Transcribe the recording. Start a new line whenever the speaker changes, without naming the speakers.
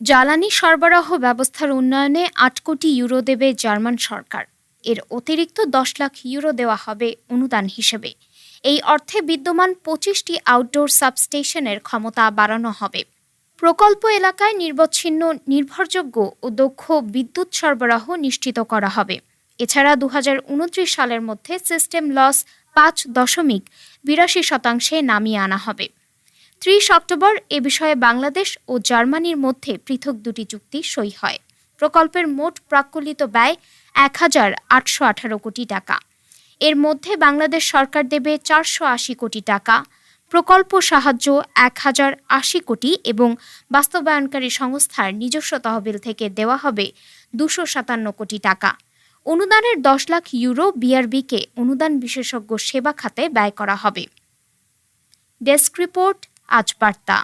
জ্বালানি সরবরাহ ব্যবস্থার উন্নয়নে আট কোটি ইউরো দেবে জার্মান সরকার। এর অতিরিক্ত দশ লাখ ইউরো দেওয়া হবে অনুদান হিসেবে। এই অর্থে বিদ্যমান পঁচিশটি আউটডোর সাবস্টেশনের ক্ষমতা বাড়ানো হবে। প্রকল্প এলাকায় নির্বচ্ছিন্ন, নির্ভরযোগ্য ও দক্ষ বিদ্যুৎ সরবরাহ নিশ্চিত করা হবে। এছাড়া দু হাজার উনত্রিশ সালের মধ্যে সিস্টেম লস পাঁচ দশমিক বিরাশি শতাংশে নামিয়ে আনা হবে। ত্রিশ অক্টোবর এ বিষয়ে বাংলাদেশ ও জার্মানির মধ্যে পৃথক দুটি চুক্তি সই হয়। প্রকল্পের মোট প্রাক্কলিত ব্যয় এক হাজার আটশো আঠারো কোটি টাকা। এর মধ্যে বাংলাদেশ সরকার দেবে চারশো আশি কোটি টাকা, প্রকল্প সাহায্য এক হাজার আশি কোটি এবং বাস্তবায়নকারী সংস্থার নিজস্ব তহবিল থেকে দেওয়া হবে দুশো সাতান্ন কোটি টাকা। অনুদানের দশ লাখ ইউরো বিআরবিকে অনুদান বিশেষজ্ঞ সেবা খাতে ব্যয় করা হবে। ডেস্ক রিপোর্ট আজ বার্তা।